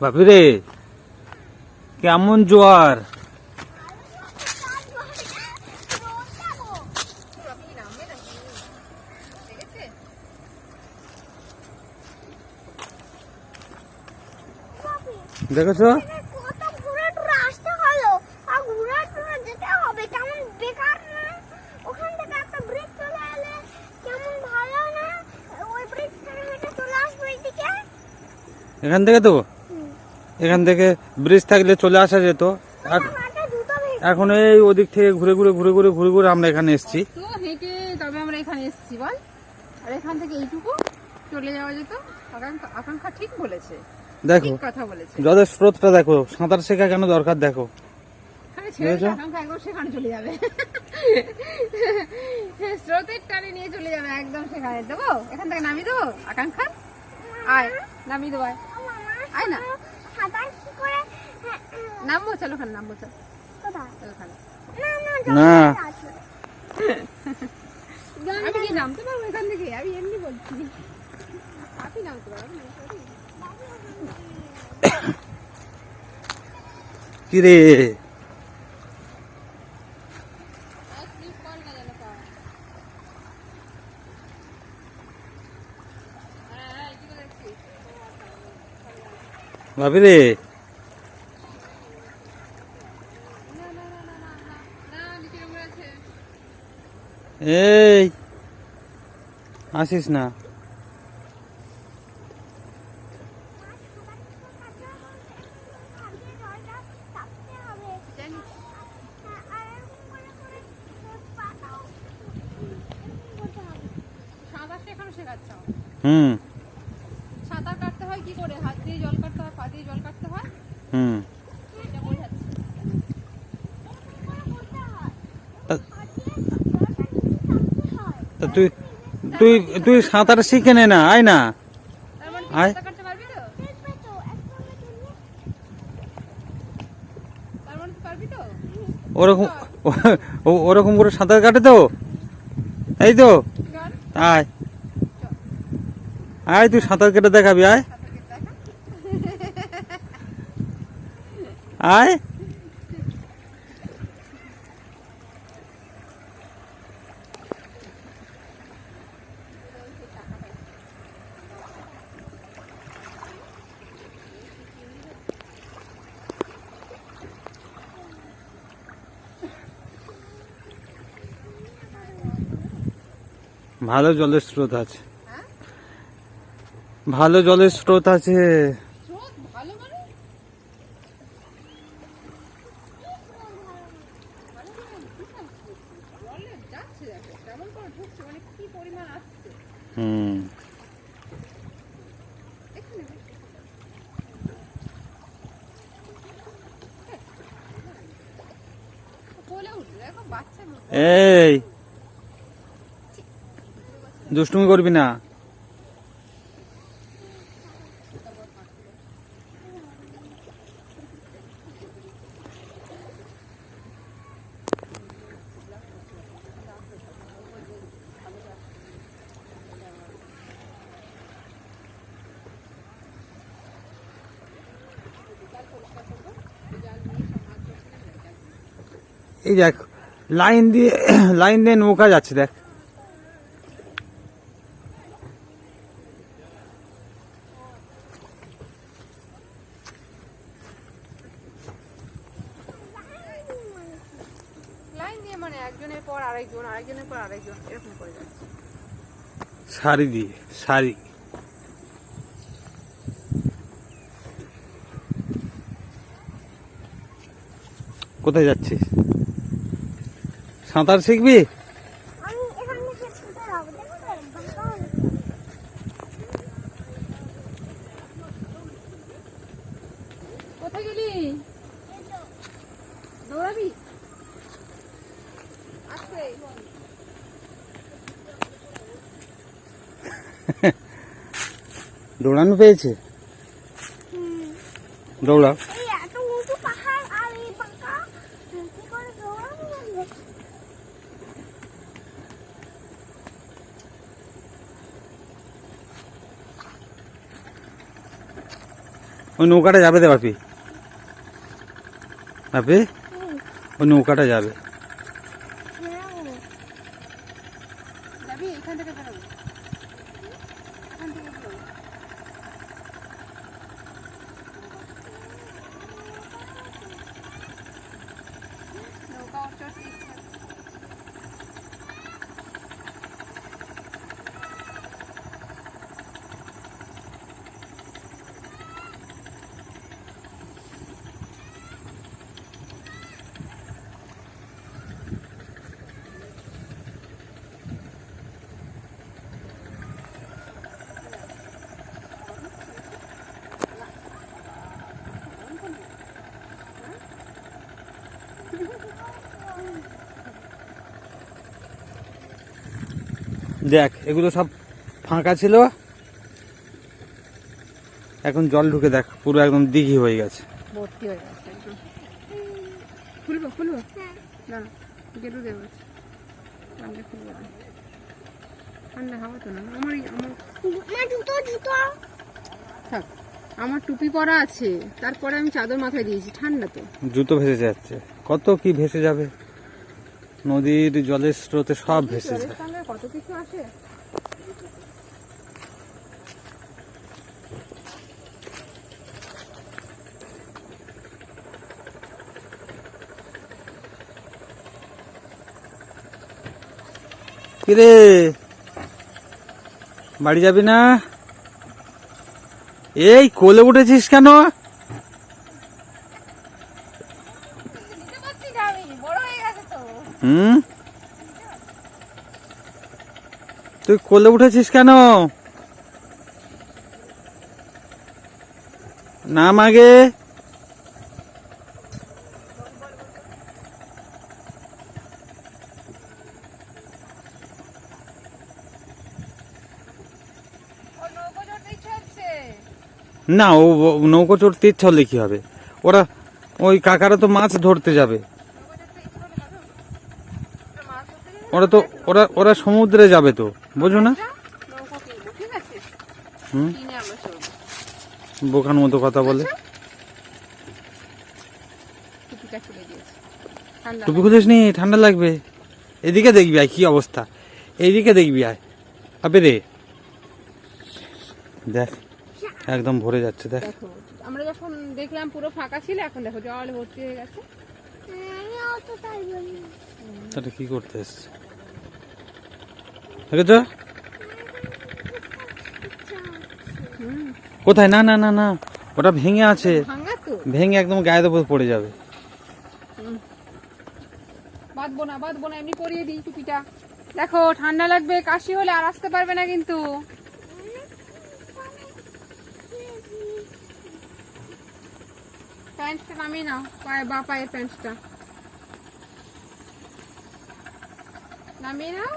বাপিরে কেমন জোয়ার। দেখেছ? এখান থেকে তো? এখান থেকে ব্রিজ থাকলে চলে আসা যেত। আর এখন এই ওদিক থেকে ঘুরে ঘুরে ঘুরে ঘুরে ঘুরে ঘুরে আমরা এখানে এসেছি। তো হেঁটে তবে আমরা এখানে এসেছি বল। আর এখান থেকে এইটুকু চলে যাওয়া যেত। আকাঙ্ক্ষা ঠিক বলেছে। দেখো কথা বলেছে। জলের স্রোতটা দেখো সাঁতার শেখা কেন দরকার দেখো। সেখানে চলে যাবে। স্রোতের টানে নিয়ে চলে যাবে একদম সেখানে। দেবো? এখান থেকে নামিয়ে দেবো আকাঙ্ক্ষা? আয় নামিয়ে দেবো। আয় না। সাঁতার কি করে? নামবো চলো ওখানে নামবো চল। কোথায়? ওখানে। না না না। আমি কি নামতে পারব এখান থেকে? আমি এমনি বলছি। আপনি নামতে পারবেন কি রে বাপিরে এই আসিস না। হুম। হয় কি করে? হাত দিয়ে জল কাটতে হয় পা দিয়ে জল কাটতে হয়? হুম। তুই তুই তুই সাঁতার শিখে নে না আয় না। মানে আয়। মানে ওরকম ওরকম করে সাঁতার কাটে তো? এই তো। আয়। আয় তুই সাঁতার কেটে দেখাবি আয় সাঁতার কেটে দেখা আয় ভালো জলের স্রোত আছে। ভালো জলের স্রোত আছে স্রোত ভালো মানে জলে যাচ্ছে দেখো কেমন করে ঢুকছে? মানে কি পরিমাণ আসছে? হুম। মতো। এই। দুষ্টুমি করবি না। এই দেখ লাইন দিয়ে লাইন দিয়ে নৌকা যাচ্ছে দেখ। লাইন দিয়ে মানে একজনের পর আরেকজন আরেকজনের পর আরেকজন এরকম শাড়ি দিয়ে শাড়ি কোথায় যাচ্ছিস? সাঁতার শিখবি? দৌড়ানো পেয়েছে? থেকে ছুটে যাব দেখো তো, বাঁকা হয়ে। কোথায় গেলি দৌড়াবি আসবে দৌড়ানো পেয়েছে দৌড়াও এই এত উঁচু পাহাড় আর এই বাঁকা কি করে দৌড়াবো বলব? ওই নৌকাটা যাবে দে বাপি। বাপি? ওই নৌকাটা যাবে যাবি এখান থেকে বেরোবো এখান থেকে বেরোবো নৌকা ওর চড়তে ইচ্ছে হচ্ছে। দেখ এগুলো সব ফাঁকা ছিল। এখন জল ঢুকে দেখ পুরো একদম দিঘি হয়ে গেছে। ভর্তি হয়ে গেছে একদম। খুলবো খুলবো? না না গেটু দেবো ঠান্ডা খুলবো ঠান্ডা হাওয়া তো না। আমার আমার জুতো জুতো। থাক আমার টুপি পরা আছে তারপরে আমি চাদর মাথায় দিয়েছি ঠান্ডা তো। জুতো ভেসে যাচ্ছে। কত কি ভেসে যাবে? নদীর জলের স্রোতে সব ভেসে যায়। কত কিছু আসে? কিরে? বাড়ি যাবি না? এই কোলে উঠেছিস কেন? হুম? তুই কোলে উঠেছিস কেন? নাম আগে না, ও নৌকো চড়তে ইচ্ছা হলে কি হবে? ওরা ওই কাকারা তো মাছ ধরতে যাবে? ওরা তো, ওরা ওরা সমুদ্রে যাবে তো। বোঝো না। আছে? হুম। বোকার মতো কথা বলে। ঠান্ডা টুপি খুলিস নি ঠান্ডা লাগবে। এদিকে দেখবি আয় কি অবস্থা। এইদিকে দেখবি আয়। আবে রে। দেখ একদম ভরে যাচ্ছে দেখ। আমরা যখন দেখলাম পুরো ফাঁকা ছিল এখন দেখো জল ভর্তি হয়ে গেছে। বলি তাহলে কি করতে এসছে? দেখেছ? কোথায়? না না না না। ওটা ভেঙে আছে। ভেঙে একদম গায়ের উপর পড়ে যাবে। বাঁধবো না বাঁধবো না এমনি পরিয়ে দিই টুপিটা। দেখো ঠান্ডা লাগবে কাশি হলে আর আসতে পারবে না কিন্তু। প্যান্টটা নামিয়ে নাও পায়ে বা পায়ের প্যান্টটা। নামিয়ে নাও।